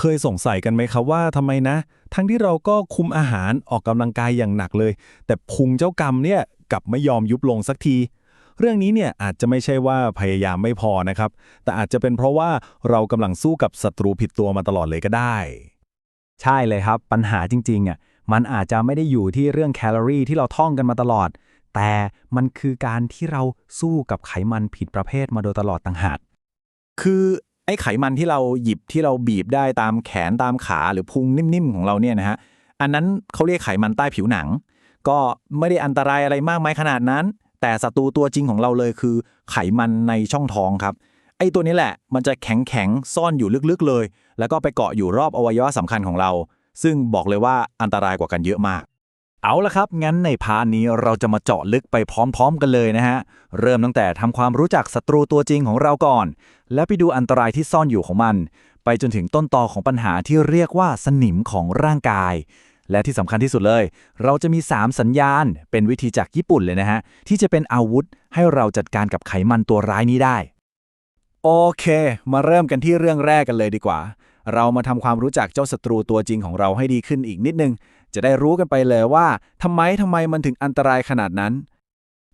เคยสงสัยกันไหมครับว่าทำไมนะ ทั้งที่เราก็คุมอาหารออกกำลังกายอย่างหนักเลย แต่พุงเจ้ากรรมเนี่ยกลับไม่ยอมยุบลงสักที เรื่องนี้เนี่ยอาจจะไม่ใช่ว่าพยายามไม่พอนะครับ แต่อาจจะเป็นเพราะว่าเรากำลังสู้กับศัตรูผิดตัวมาตลอดเลยก็ได้ ใช่เลยครับ ปัญหาจริงๆอะมันอาจจะไม่ได้อยู่ที่เรื่องแคลอรี่ที่เราท่องกันมาตลอด แต่มันคือการที่เราสู้กับไขมันผิดประเภทมาโดยตลอดต่างหากคือ ไอ้ไขมันที่เราหยิบที่เราบีบได้ตามแขนตามขาหรือพุงนิ่มๆของเราเนี่ยนะฮะอันนั้นเขาเรียกไขมันใต้ผิวหนัง ก็ไม่ได้อันตรายอะไรมากมายขนาดนั้น แต่ศัตรูตัวจริงของเราเลยคือ ไขมันในช่องท้องครับไอ้ตัวนี้แหละมันจะแข็งแข็งๆซ่อนอยู่ลึกๆเลย แล้วก็ไปเกาะอยู่รอบอวัยวะสำคัญของเรา ซึ่งบอกเลยว่าอันตรายกว่ากันเยอะมาก เอาละครับ งั้นในพาร์ทนี้เราจะมาเจาะลึกไปพร้อม ๆ กันเลยนะฮะ เริ่มตั้งแต่ทำความรู้จักศัตรูตัวจริงของเราก่อน แล้วไปดูอันตรายที่ซ่อนอยู่ของมัน ไปจนถึงต้นตอของปัญหาที่เรียกว่าสนิมของร่างกาย และที่สำคัญที่สุดเลย เราจะมี 3 สัญญาณ เป็นวิธีจากญี่ปุ่นเลยนะฮะ ที่จะเป็นอาวุธให้เราจัดการกับไขมันตัวร้ายนี้ได้ โอเค มาเริ่มกันที่เรื่องแรกกันเลยดีกว่า เรามาทำความรู้จักเจ้าศัตรูตัวจริงของเราให้ดีขึ้นอีกนิดนึง จะได้รู้กันไปเลยว่าทำไมทำไมมันถึงอันตรายขนาดนั้น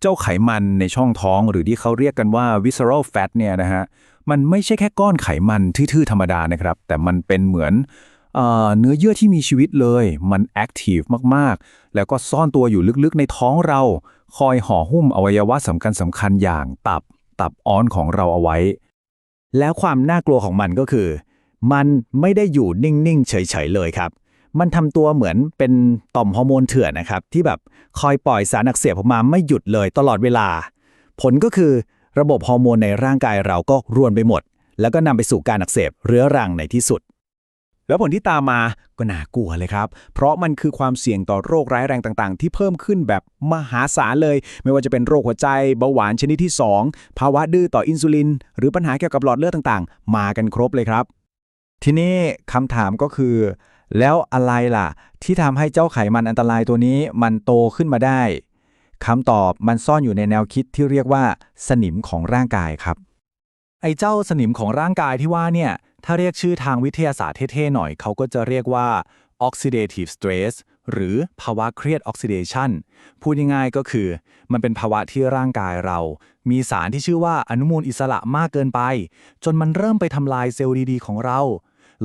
เจ้าไขมันในช่องท้องหรือที่เขาเรียกกันว่า visceral fat เนี่ยนะฮะมันไม่ใช่แค่ก้อนไขมันทื่อๆธรรมดานะครับ แต่มันเป็นเหมือนเนื้อเยื่อที่มีชีวิตเลย มันแอคทีฟมากๆ แล้วก็ซ่อนตัวอยู่ลึกๆในท้องเรา คอยห่อหุ้มอวัยวะสำคัญสำคัญอย่างตับ ตับอ่อนของเราเอาไว้ แล้วความน่ากลัวของมันก็คือ มันไม่ได้อยู่นิ่ง ๆ เฉย ๆ เลยครับ มันทำตัวเหมือนเป็นต่อมฮอร์โมนเถื่อนนะครับ ที่แบบคอยปล่อยสารอักเสบออกมาไม่หยุดเลยตลอดเวลา ผลก็คือระบบฮอร์โมนในร่างกายเราก็รวนไปหมด แล้วก็นำไปสู่การอักเสบเรื้อรังในที่สุด แล้วผลที่ตามมาก็น่ากลัวเลยครับ เพราะมันคือความเสี่ยงต่อโรคร้ายแรงต่างๆ ที่เพิ่มขึ้นแบบมหาศาลเลย ไม่ว่าจะเป็นโรคหัวใจเบาหวานชนิดที่ 2 ภาวะดื้อต่ออินซูลิน หรือปัญหาเกี่ยวกับหลอดเลือดต่างๆ มากันครบเลยครับ ทีนี้คำถามก็คือ แล้วอะไรล่ะ ที่ทำให้เจ้าไขมันอันตรายตัวนี้มันโตขึ้นมาได้คำตอบมันซ่อนอยู่ในแนวคิดที่เรียกว่า สนิมของร่างกายครับ ไอ้เจ้าสนิมของร่างกายที่ว่าเนี่ย ถ้าเรียกชื่อทางวิทยาศาสตร์เท่ๆหน่อยเขาก็จะเรียกว่า oxidative stress หรือภาวะเครียด oxidation พูดง่ายๆก็คือ มันเป็นภาวะที่ร่างกายเรา มีสารที่ชื่อว่าอนุมูลอิสระมากเกินไป จนมันเริ่มไปทำลายเซลล์ดีๆ ของเรา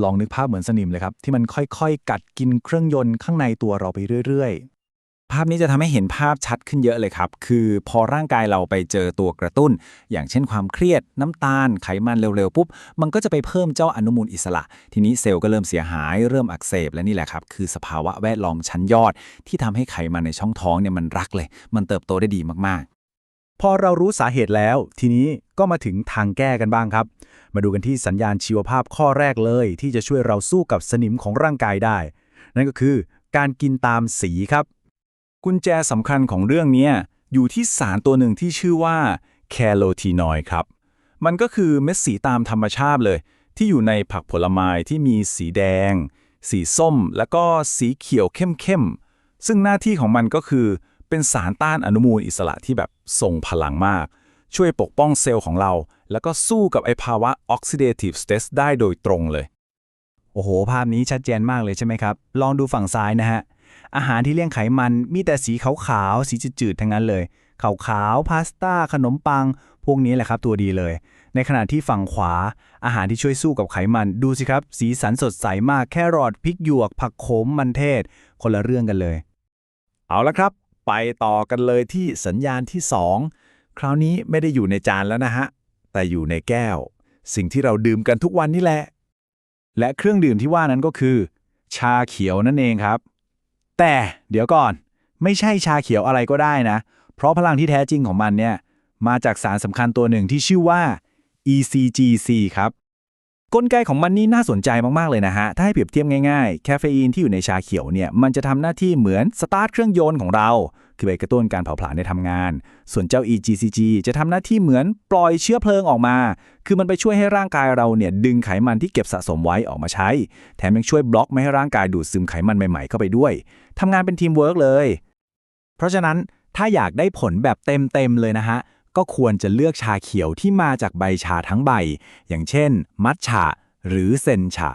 ลองนึกภาพเหมือนสนิมเลยครับที่มันค่อยๆ กัดกินเครื่องยนต์ข้างในตัวเราไปเรื่อยๆภาพนี้จะทำให้เห็นภาพชัดขึ้นเยอะเลยครับ คือพอร่างกายเราไปเจอตัวกระตุ้น อย่างเช่นความเครียด น้ำตาล ไขมันเร็วๆ ปุ๊บ มันก็จะไปเพิ่มเจ้าอนุมูลอิสระ ทีนี้เซลล์ก็เริ่มเสียหาย เริ่มอักเสบ และนี่แหละครับ คือสภาวะแวดล้อมชั้นยอด ที่ทำให้ไขมันในช่องท้องเนี่ยมันรักเลย มันเติบโตได้ดีมาก พอเรารู้สาเหตุแล้ว ทีนี้ก็มาถึงทางแก้กันบ้างครับ มาดูกันที่สัญญาณชีวภาพข้อแรกเลย ที่จะช่วยเราสู้กับสนิมของร่างกายได้ นั่นก็คือการกินตามสีครับ กุญแจสำคัญของเรื่องนี้อยู่ที่สารตัวหนึ่งที่ชื่อว่าแคโรทีนอยด์ครับ มันก็คือเม็ดสีตามธรรมชาติเลย ที่อยู่ในผักผลไม้ที่มีสีแดง สีส้ม แล้วก็สีเขียวเข้มๆซึ่งหน้าที่ของมันก็คือ เป็นสารต้านอนุมูลอิสระที่แบบทรงพลังมาก ช่วยปกป้องเซลล์ของเรา แล้วก็สู้กับไอภาวะ oxidative stress ได้โดยตรงเลย โอ้โห ภาพนี้ชัดเจนมากเลยใช่ไหมครับ ลองดูฝั่งซ้ายนะฮะ อาหารที่เลี่ยงไขมันมีแต่สีขาวๆ สีจืดๆ ทั้งนั้นเลย ขาวๆ พาสต้า ขนมปัง พวกนี้แหละครับตัวดีเลย ในขณะที่ฝั่งขวา อาหารที่ช่วยสู้กับไขมัน ดูสิครับ สีสันสดใสมาก แครอท พริกหยวก ผักโขม มันเทศ คนละเรื่องกันเลย เอาละครับ ไปต่อกันเลยที่สัญญาณที่ 2 คราวนี้ไม่ได้อยู่ในจานแล้วนะฮะ แต่อยู่ในแก้ว สิ่งที่เราดื่มกันทุกวันนี่แหละ และเครื่องดื่มที่ว่านั้นก็คือ ชาเขียวนั่นเองครับ แต่เดี๋ยวก่อน ไม่ใช่ชาเขียวอะไรก็ได้นะ เพราะพลังที่แท้จริงของมันเนี่ยมาจากสารสำคัญตัวหนึ่งที่ชื่อว่า ECGC ครับ กลไกของมันนี่น่าสนใจมาก ๆ เลยนะฮะ ถ้าให้เปรียบเทียบง่ายๆแคเฟอีนที่อยู่ในชาเขียวเนี่ย มันจะทำหน้าที่เหมือนสตาร์ทเครื่องยนต์ของเรา คือไปกระตุ้นการเผาผลาญในทำงาน ส่วนเจ้า EGCG จะทำหน้าที่เหมือนปล่อยเชื้อเพลิงออกมา คือมันไปช่วยให้ร่างกายเราเนี่ยดึงไขมันที่เก็บสะสมไว้ออกมาใช้ แถมยังช่วยบล็อกไม่ให้ร่างกายดูดซึมไขมันใหม่ๆเข้าไปด้วยทำงานเป็นทีมเวิร์กเลย เพราะฉะนั้นถ้าอยากได้ผลแบบเต็มๆเลยนะฮะ ก็ควรจะเลือกชาเขียวที่มาจากใบชาทั้งใบ อย่างเช่น มัทฉะหรือเซนฉะ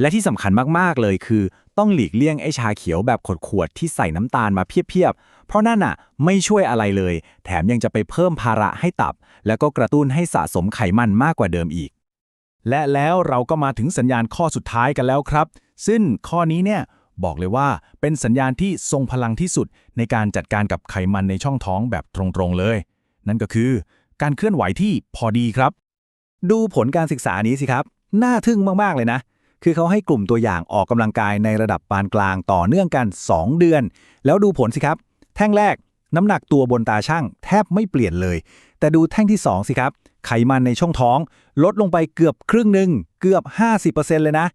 และที่สำคัญมากๆเลยคือ ต้องหลีกเลี่ยงไอชาเขียวแบบขวดๆที่ใส่น้ำตาลมาเพียบๆ เพราะนั่นน่ะไม่ช่วยอะไรเลย แถมยังจะไปเพิ่มภาระให้ตับ แล้วก็กระตุ้นให้สะสมไขมันมากกว่าเดิมอีก และแล้วเราก็มาถึงสัญญาณข้อสุดท้ายกันแล้วครับ ซึ่งข้อนี้เนี่ยบอกเลยว่าเป็นสัญญาณที่ทรงพลังที่สุดในการจัดการกับไขมันในช่องท้องแบบตรงๆเลย นั่นก็คือ การเคลื่อนไหวที่พอดีครับ ดูผลการศึกษานี้สิครับ น่าทึ่งมาก ๆ เลยนะ คือเขาให้กลุ่มตัวอย่างออกกำลังกายในระดับปานกลางต่อเนื่องกัน 2 เดือน แล้วดูผลสิครับ แท่งแรกน้ำหนักตัวบนตาช่างแทบไม่เปลี่ยนเลย แต่ดูแท่งที่ 2 สิครับ ไขมันในช่องท้อง ลดลงไปเกือบครึ่งหนึ่งเกือบ 50%เลยนะ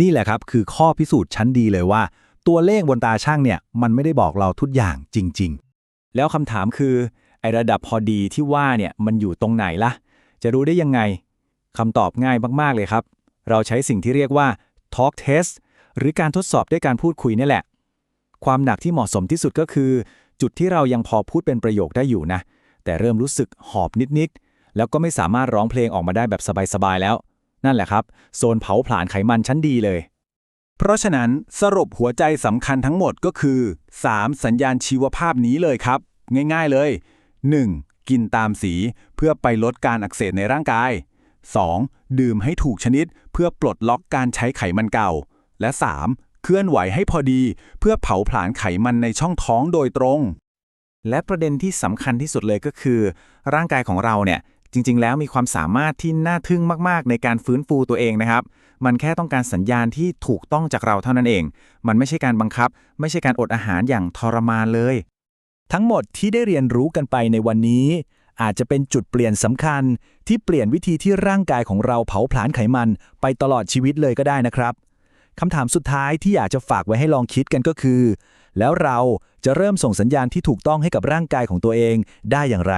นี่แหละครับคือข้อพิสูจน์ชั้นดีเลยว่า ตัวเลขบนตาช่างเนี่ยมันไม่ได้บอกเราทุกอย่างจริง ๆ แล้วคำถามคือ ไอระดับพอดีที่ว่าเนี่ยมันอยู่ตรงไหนล่ะ จะรู้ได้ยังไงคำตอบง่ายมาก ๆ เลยครับ เราใช้สิ่งที่เรียกว่า talk test หรือการทดสอบด้วยการพูดคุยนี่แหละ ความหนักที่เหมาะสมที่สุดก็คือ จุดที่เรายังพอพูดเป็นประโยคได้อยู่นะ แต่เริ่มรู้สึกหอบนิด ๆ แล้วก็ไม่สามารถร้องเพลงออกมาได้แบบสบาย ๆ แล้ว นั่นแหละครับ โซนเผาผลาญไขมันชั้นดีเลย เพราะฉะนั้นสรุปหัวใจสำคัญทั้งหมดก็คือ 3 สัญญาณชีวภาพนี้เลยครับ ง่าย ๆ เลย 1. กินตามสีเพื่อไปลดการอักเสบในร่างกาย 2. ดื่มให้ถูกชนิดเพื่อปลดล็อกการใช้ไขมันเก่า และ 3. เคลื่อนไหวให้พอดี เพื่อเผาผลาญไขมันในช่องท้องโดยตรง และประเด็นที่สำคัญที่สุดเลยก็คือ ร่างกายของเราเนี่ยจริง ๆ แล้วมีความสามารถที่น่าทึ่งมาก ๆ ในการฟื้นฟูตัวเองนะครับ มันแค่ต้องการสัญญาณที่ถูกต้องจากเราเท่านั้นเอง มันไม่ใช่การบังคับ ไม่ใช่การอดอาหารอย่างทรมานเลย ทั้งหมดที่ได้เรียนรู้กันไปในวันนี้ อาจจะเป็นจุดเปลี่ยนสำคัญ ที่เปลี่ยนวิธีที่ร่างกายของเราเผาผลาญไขมันไปตลอดชีวิตเลยก็ได้นะครับคำถามสุดท้ายที่อยากจะฝากไว้ให้ลองคิดกันก็คือ แล้วเราจะเริ่มส่งสัญญาณที่ถูกต้องให้กับร่างกายของตัวเองได้อย่างไร